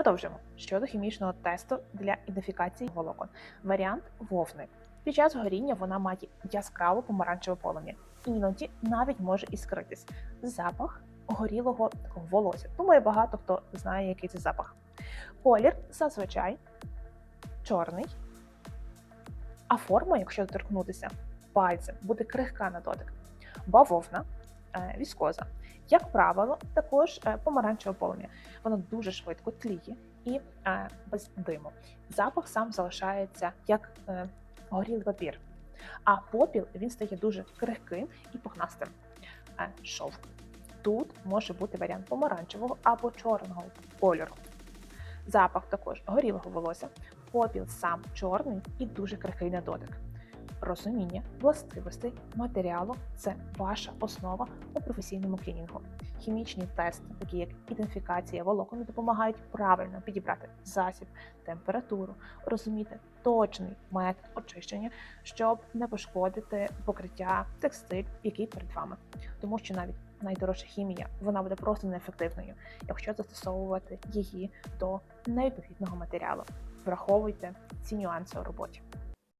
Продовжимо щодо хімічного тесту для ідентифікації волокон. Варіант вовни. Під час горіння вона має яскраво помаранчеве полум'я, іноді навіть може іскритись. Запах горілого волосся. Думаю, багато хто знає, який це запах. Колір зазвичай чорний, а форма, якщо доторкнутися пальцем, буде крихка на дотик. Бавовна, віскоза. Як правило, також е, помаранчеве полум'я. Воно дуже швидко тліє і е, без диму. Запах сам залишається як е, горілий папір. А попіл він стає дуже крихким і пухнастим. Е, шовк. Тут може бути варіант помаранчевого або чорного кольору. Запах також горілого волосся, попіл сам чорний і дуже крихкий на дотик. Розуміння властивостей матеріалу це ваша основа у професійному клінінгу. Хімічні тести, такі як ідентифікація волокон, допомагають правильно підібрати засіб, температуру, розуміти точний метод очищення, щоб не пошкодити покриття текстиль, який перед вами. Тому що навіть найдорожча хімія вона буде просто неефективною, якщо застосовувати її до невідповідного матеріалу. Враховуйте ці нюанси у роботі.